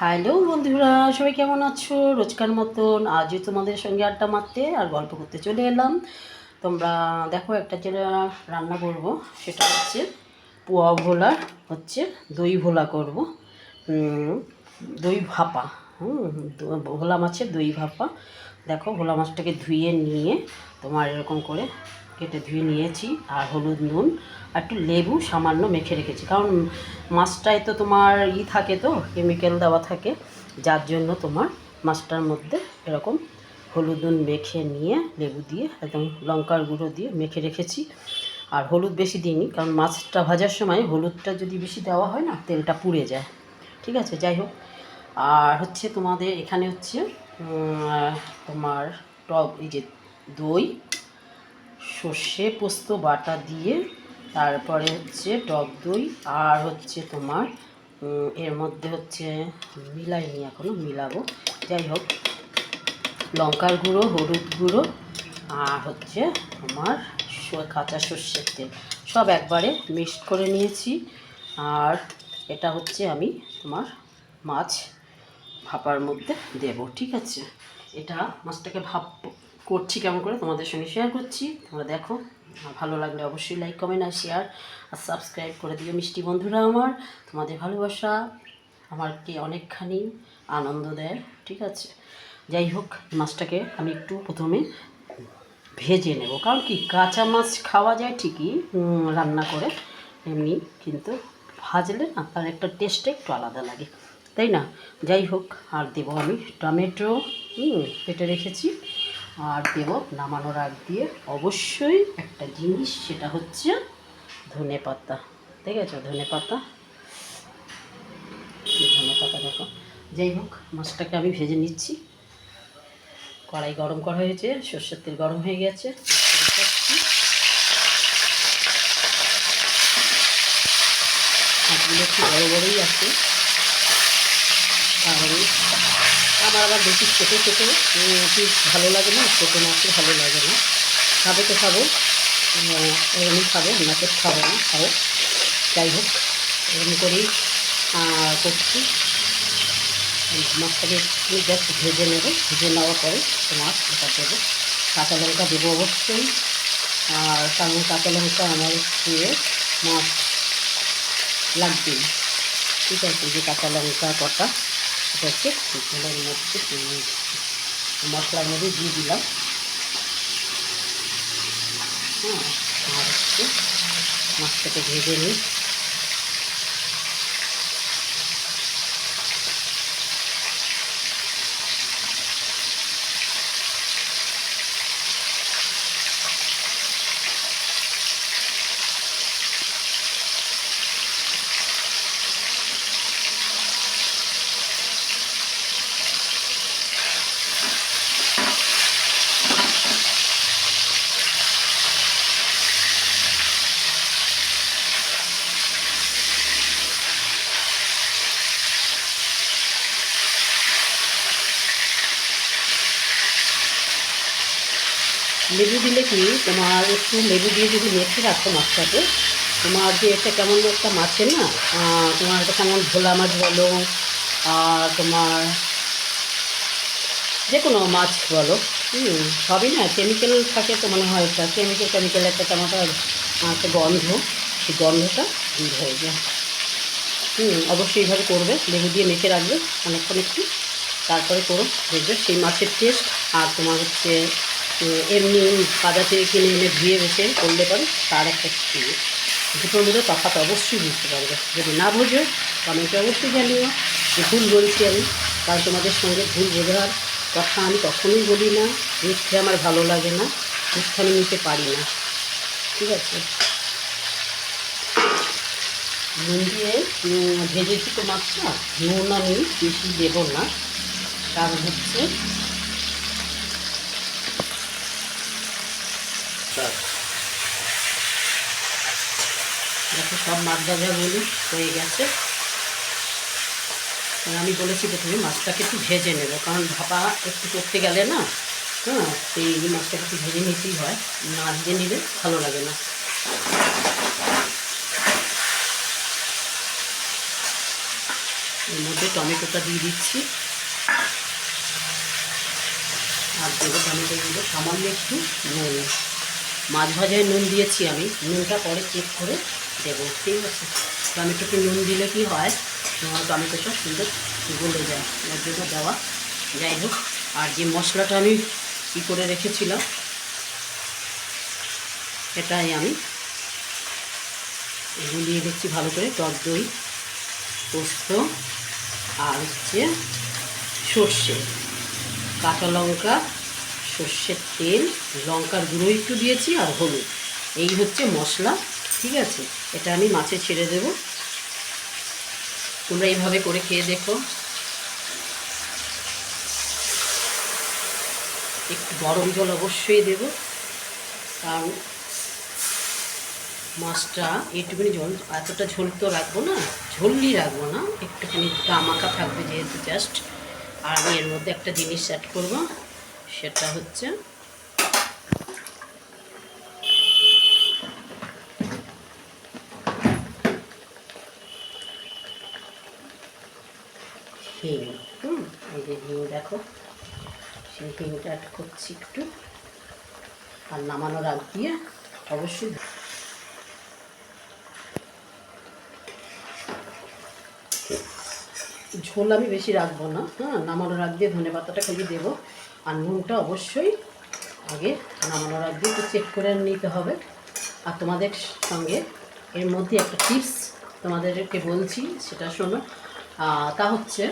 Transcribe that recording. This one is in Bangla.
হ্যালো বন্ধুরা, সবাই কেমন আছো? রোজকার মতন আজও তোমাদের সঙ্গে আড্ডা মারতে আর গল্প করতে চলে এলাম। তোমরা দেখো, একটা যেটা রান্না করব, সেটা হচ্ছে পোয়া ভোলা, হচ্ছে দই ভোলা করব। দই ভাপা হুম, ভোলা মাছের দই ভাপা। দেখো, ভোলা মাছটাকে ধুয়ে নিয়ে তোমার এরকম করে কেটে ধুয়ে নিয়েছি, আর হলুদ নুন, আর একটু লেবু সামান্য মেখে রেখেছি। কারণ মাছটায় তো তোমার ই থাকে তো কেমিক্যাল দেওয়া থাকে, যার জন্য তোমার মাছটার মধ্যে এরকম হলুদ নুন মেখে নিয়ে লেবু দিয়ে, একদম লঙ্কার গুঁড়ো দিয়ে মেখে রেখেছি। আর হলুদ বেশি দিইনি, কারণ মাছটা ভাজার সময় হলুদটা যদি বেশি দেওয়া হয় না, তেলটা পুড়ে যায়। ঠিক আছে, যাই হোক। আর হচ্ছে তোমাদের এখানে হচ্ছে তোমার টক, এই যে দই সর্ষে পোস্ত বাটা দিয়ে, তারপরে হচ্ছে টক দই, আর হচ্ছে তোমার এর মধ্যে হচ্ছে মিলাইনি এখনও মিলাবো। যাই হোক, লঙ্কার গুঁড়ো, হলুদ গুঁড়ো, আর হচ্ছে তোমার স- কাঁচা সর্ষের তেল। সব একবারে মিক্সড করে নিয়েছি, আর এটা হচ্ছে আমি তোমার মাছ ভাপার মধ্যে দেব, ঠিক আছে? এটা মাছটাকে ভাপ করছি কেমন করে তোমাদের সঙ্গে শেয়ার করছি। তোমরা দেখো ভালো লাগলে অবশ্যই লাইক কমেন্ট আর শেয়ার আর সাবস্ক্রাইব করে দিও মিষ্টি বন্ধুরা আমার। তোমাদের ভালোবাসা আমাকে অনেকখানি আনন্দ দেয়, ঠিক আছে? যাই হোক, মাছটাকে আমি একটু প্রথমে ভেজে নেব। কারণ কি, কাঁচা মাছ খাওয়া যায় ঠিকই রান্না করে এমনি, কিন্তু ভাজলে না তার একটা টেস্টটা একটু আলাদা লাগে, তাই না? যাই হোক, আর দেবো আমি টমেটো কেটে রেখেছি। আর দেবো নামানোর আগ দিয়ে অবশ্যই একটা জিনিস, সেটা হচ্ছে ধনে পাতা। ঠিক আছে ধনে পাতা? ধনে পাতা দেখো? যাই হোক, মাছটাকে আমি ভেজে নিচ্ছি। কড়াই গরম করা হয়েছে, সর্ষের তেল গরম হয়ে গেছে। বড় বড়ই আছে। তাহলে আমার আবার বেশি খেতে পিস ভালো লাগে না, ছোটো মাছও ভালো লাগে না। খাবে তো খাব এমনি খাব নাচের খাব না, খাব। যাই হোক এরকম করেই করছি। মাছটাকে একটু জাস্ট ভেজে নেব, ভেজে নেওয়ার পরে মাছ ওটা দেবো। কাঁচা লঙ্কা দেবো অবশ্যই। আর কারণ কাঁচা লঙ্কা আমার দিয়ে মাছ লাগবেই। ঠিক আছে যে কাঁচা লঙ্কা কটা। এটা হচ্ছে তেলের মধ্যে মশলার মধ্যে দিয়ে দিলাম। হ্যাঁ আর হচ্ছে মাছটাকে ভেজে নিই। লেবু দিলে কি তোমার একটু লেবু দিয়ে যদি মেখে রাখো মাছটাকে, তোমার যে একটা কেমন একটা মাছের না তোমার একটা কেমন ভোলা মাছ বলো আর তোমার যে কোনো মাছ বলো, হুম, সবই না কেমিক্যাল থাকে তো মনে হয় একটা কেমিক্যাল কেমিক্যাল একটা কেমন একটা গন্ধ, সেই গন্ধটা দূর হয়ে যায়। হুম, অবশ্যই এইভাবে করবে, লেবু দিয়ে মেখে রাখবে অনেকক্ষণ একটু, তারপরে করো, দেখবে সেই মাছের টেস্ট আর তোমার হচ্ছে এমনি বাজার থেকে কিনে এনে ধুয়ে বেছে করলে পারে, তার একটা ইয়ে। দুটোর মধ্যে তফাৎ অবশ্যই বুঝতে পারবে। যদি না বোঝো কমেন্টে অবশ্যই জানিও। যে ভুল বলছি আমি, কারণ তোমাদের সঙ্গে ভুল বোঝার কথা আমি কখনোই বলি না। মিথ্যে আমার ভালো লাগে না মিথ্যে আমি নিতে পারি না। ঠিক আছে? নুন দিয়ে ভেজেছি তো মাছটা। নুন আমি বেশি দেবো না। কারণ হচ্ছে দেখো, সব মাছ ভাজাগুলি হয়ে গেছে। আমি বলেছি প্রথমে মাছটাকে একটু ভেজে নেব, কারণ ভাপা একটু করতে গেলে না হ্যাঁ সেই মাছটাকে একটু ভেজে নিতেই হয়। না ভেজে নিলে ভালো লাগে না। এর মধ্যে টমেটোটা দিয়ে দিচ্ছি। আর দেবো টমেটোগুলো, সামান্য একটু নুন। মাছ ভাজায় নুন দিয়েছি আমি। নুনটা পরে চেক করে দেবো, ঠিক আছে? টমেটোতে নুন দিলে কি হয়? টমেটোটা সুন্দর গলে যায়, এর জন্য দেওয়া। যাই হোক, আর যে মশলাটা আমি কী করে রেখেছিলাম এটাই আমি গুলিয়ে দিচ্ছি ভালো করে। টক দই, পোস্ত, আর হচ্ছে সর্ষে, কাঁচা লঙ্কা সর্ষের তেল, লঙ্কার গুঁড়ো একটু দিয়েছি আর হলুদ। এই হচ্ছে মশলা, ঠিক আছে? এটা আমি মাছে ছেড়ে দেব। তোমরা এইভাবে করে খেয়ে দেখো। একটু গরম জল অবশ্যই দেব। কারণ মাছটা এইটুকুনি ঝোল এতটা ঝোল তো রাখব না, ঝোলই রাখব না। একটুখানি গামাকা থাকবে যেহেতু জাস্ট আর আমি এর মধ্যে একটা জিনিস অ্যাড করব। সেটা হচ্ছে হিং। হুম, এই যে হিং দেখো, সেই হিংটা করছি একটু আর নামানোর আগ দিয়ে অবশ্যই ঝোল আমি বেশি রাখব না হ্যাঁ নামানোর আগ দিয়ে ধনে পাতাটা খালি দেবো। আর নুনটা অবশ্যই আগে নামানোর আগে একটু চেক করে নিতে হবে। আর তোমাদের সঙ্গে এর মধ্যে একটা টিপস তোমাদেরকে বলছি, সেটা শোনো। তা হচ্ছে